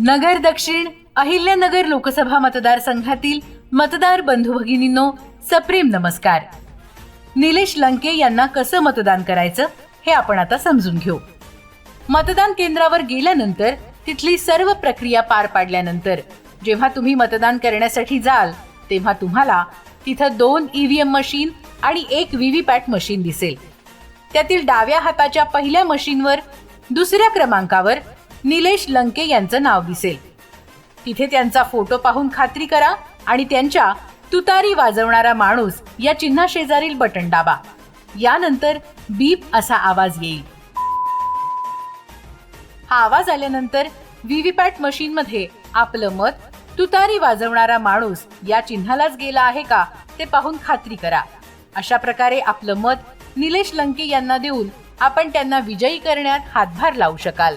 नगर दक्षिण अहिल्यानगर लोकसभा मतदारसंघातील मतदार बंधू भगिनींनो सप्रेम नमस्कार. निलेश लंके यांना कसं मतदान करायचं हे आपण आता समजून घेऊ. मतदान केंद्रावर गेल्यानंतर तिथली सर्व प्रक्रिया पार पाडल्यानंतर जेव्हा तुम्ही मतदान करण्यासाठी जाल तेव्हा तुम्हाला तिथं दोन ईव्हीएम मशीन आणि एक व्हीव्हीपॅट मशीन दिसेल. त्यातील डाव्या हाताच्या पहिल्या मशीनवर दुसऱ्या क्रमांकावर निलेश लंके यांचं नाव दिसेल. तिथे त्यांचा फोटो पाहून खात्री करा आणि त्यांच्या तुतारी वाजवणारा माणूस या चिन्हा शेजारील बटन दाबा. यानंतर बीप असा आवाज येईल. हा आवाज आल्यानंतर व्हीव्हीपॅट मशीन मध्ये आपलं मत तुतारी वाजवणारा माणूस या चिन्हालाच गेला आहे का ते पाहून खात्री करा. अशा प्रकारे आपलं मत निलेश लंके यांना देऊन आपण त्यांना विजयी करण्यात हातभार लावू शकाल.